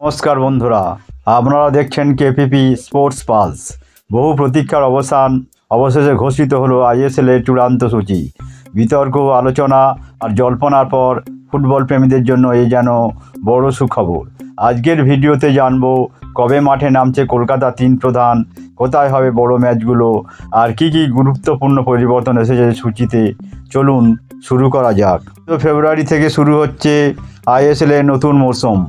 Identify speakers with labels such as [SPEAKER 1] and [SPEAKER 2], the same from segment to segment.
[SPEAKER 1] নমস্কার বন্ধুরা, আপনারা দেখছেন কেপিপি স্পোর্টস পালস। বহু প্রতীক্ষার অবসান অবশেষে ঘোষিত হলো আইএসএল এর চূড়ান্ত সূচি। বিতর্ক, আলোচনা আর জল্পনার পর ফুটবল প্রেমীদের জন্য এই যেন বড় সুখবর। আজকের ভিডিওতে জানব, কবে মাঠে নামছে কলকাতা তিন প্রধান, কোথায় হবে বড় ম্যাচগুলো, আর কি কি গুরুত্বপূর্ণ পরিবর্তন এসেছে সূচিতে। চলুন শুরু করা যাক। তো ফেব্রুয়ারি থেকে শুরু হচ্ছে আইএসএল এর নতুন মরশুম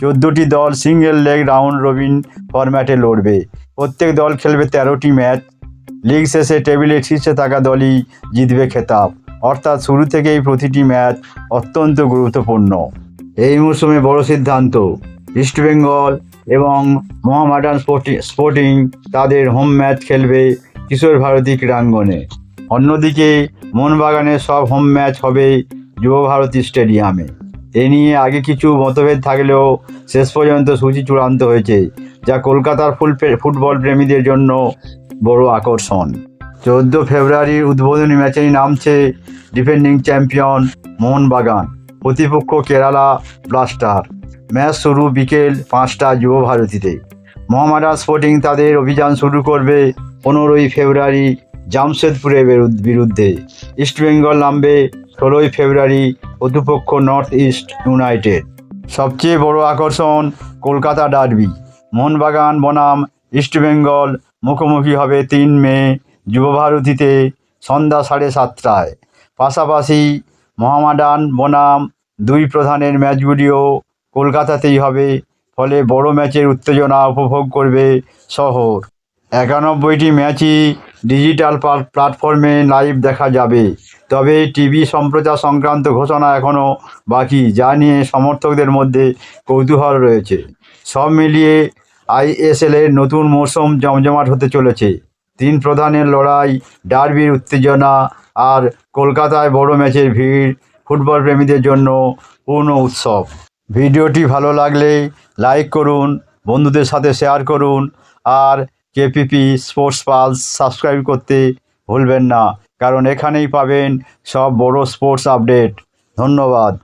[SPEAKER 1] চোদ্দোটি দল সিঙ্গেল লেগ রাউন্ড রবিন ফরম্যাটে লড়বে। প্রত্যেক দল খেলবে তেরোটি ম্যাচ লিগ শেষে টেবিলের শীর্ষে থাকা দলই জিতবে খেতাব। অর্থাৎ শুরু থেকেই প্রতিটি ম্যাচ অত্যন্ত গুরুত্বপূর্ণ। এই মরশুমে বড় সিদ্ধান্ত। ইস্টবেঙ্গল এবং মোহামেডান স্পোর্টিং তাদের হোম ম্যাচ খেলবে কিশোর ভারতী ক্রীড়াঙ্গনে। অন্যদিকে মোহনবাগানের সব হোম ম্যাচ হবে যুব ভারতী স্টেডিয়ামে এ নিয়ে আগে কিছু মতভেদ থাকলেও শেষ পর্যন্ত সূচি চূড়ান্ত হয়েছে, যা কলকাতার ফুল ফুটবল প্রেমীদের জন্য বড় আকর্ষণ। চোদ্দ ফেব্রুয়ারির উদ্বোধনী ম্যাচেই নামছে ডিফেন্ডিং চ্যাম্পিয়ন মোহনবাগান, প্রতিপক্ষ কেরালা ব্লাস্টার। ম্যাচ শুরু বিকেল পাঁচটা যুব ভারতীতে মোহামেডান স্পোর্টিং তাদের অভিযান শুরু করবে পনেরোই ফেব্রুয়ারি জামশেদপুরের বিরুদ্ধে। ইস্টবেঙ্গল নামবে ষোলোই ফেব্রুয়ারি প্রতিপক্ষ নর্থ ইস্ট ইউনাইটেড। সবচেয়ে বড় আকর্ষণ কলকাতা ডার্বি। মোহনবাগান, বনাম ইস্টবেঙ্গল মুখোমুখি হবে তিন মে যুবভারতীতে সন্ধ্যা সাড়ে সাতটায়। পাশাপাশি মহামাডান, বনাম দুই প্রধানের ম্যাচগুলিও কলকাতাতেই হবে, ফলে বড় ম্যাচের উত্তেজনা উপভোগ করবে শহর। একানব্বইটি ম্যাচই ডিজিটাল প্ল্যাটফর্মে লাইভ দেখা যাবে। তবে টিভি সম্প্রচার সংক্রান্ত ঘোষণা এখনও বাকি, যা নিয়ে সমর্থকদের মধ্যে কৌতূহল রয়েছে। সব মিলিয়ে আইএসএলের নতুন মরশুম জমজমাট হতে চলেছে। তিন প্রধানের লড়াই, ডার্বির উত্তেজনা আর কলকাতায় বড় ম্যাচের ভিড়, ফুটবল প্রেমীদের জন্য পূর্ণ উৎসব। ভিডিওটি ভালো লাগলে লাইক করুন, বন্ধুদের সাথে শেয়ার করুন আর কেপিপি স্পোর্টস পালস সাবস্ক্রাইব করতে ভুলবেন না, কারণ এখানেই পাবেন সব বড় স্পোর্টস আপডেট ধন্যবাদ।